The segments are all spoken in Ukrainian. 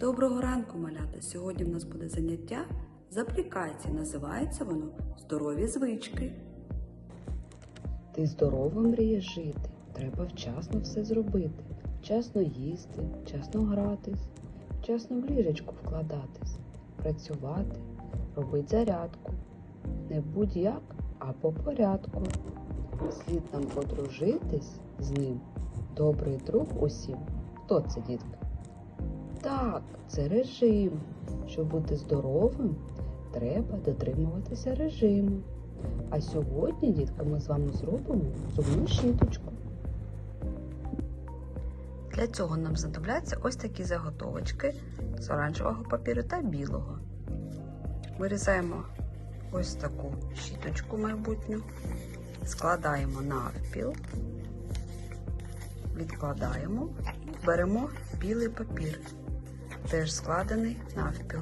Доброго ранку, малята! Сьогодні в нас буде заняття з аплікації. Називається воно Здорові звички. Ти здорово мрієш жити. Треба вчасно все зробити. Вчасно їсти, вчасно гратись, вчасно в ліжечку вкладатись, працювати, робити зарядку. Не будь-як, а по порядку. Слід нам подружитись з ним. Добрий друг усім. Хто це, дітка? Так, це режим. Щоб бути здоровим, треба дотримуватися режиму. А сьогодні, дітка, ми з вами зробимо зубну щіточку. Для цього нам знадобляться ось такі заготовочки з оранжевого папіру та білого. Вирізаємо ось таку щіточку майбутню, складаємо навпіл, відкладаємо, беремо білий папір, теж складений навпіл.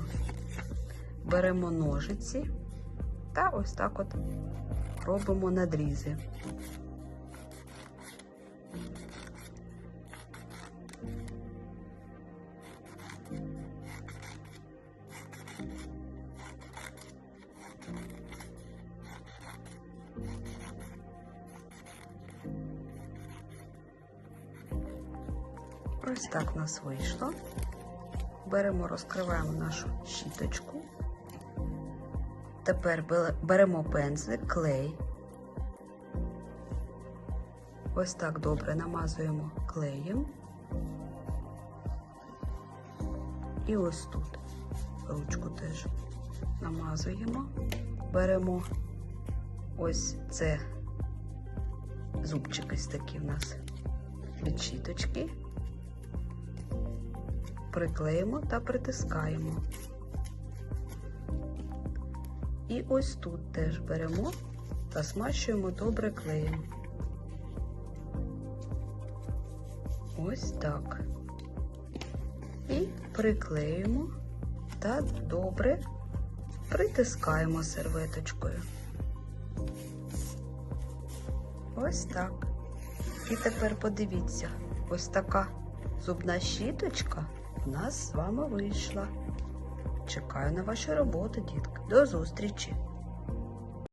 Беремо ножиці та ось так от робимо надрізи. Ось так в нас вийшло. Беремо, розкриваємо нашу щіточку. Тепер беремо пензлик, клей. Ось так добре намазуємо клеєм. І ось тут ручку теж намазуємо. Беремо ось це зубчики ось такі в нас від щіточки. Приклеїмо та притискаємо. І ось тут теж беремо та смащуємо добре клеєм. Ось так. І приклеюємо та добре притискаємо серветочкою. Ось так. І тепер подивіться, ось така зубна щіточка нас з вами вийшла. Чекаю на ваші роботи, дітки. До зустрічі!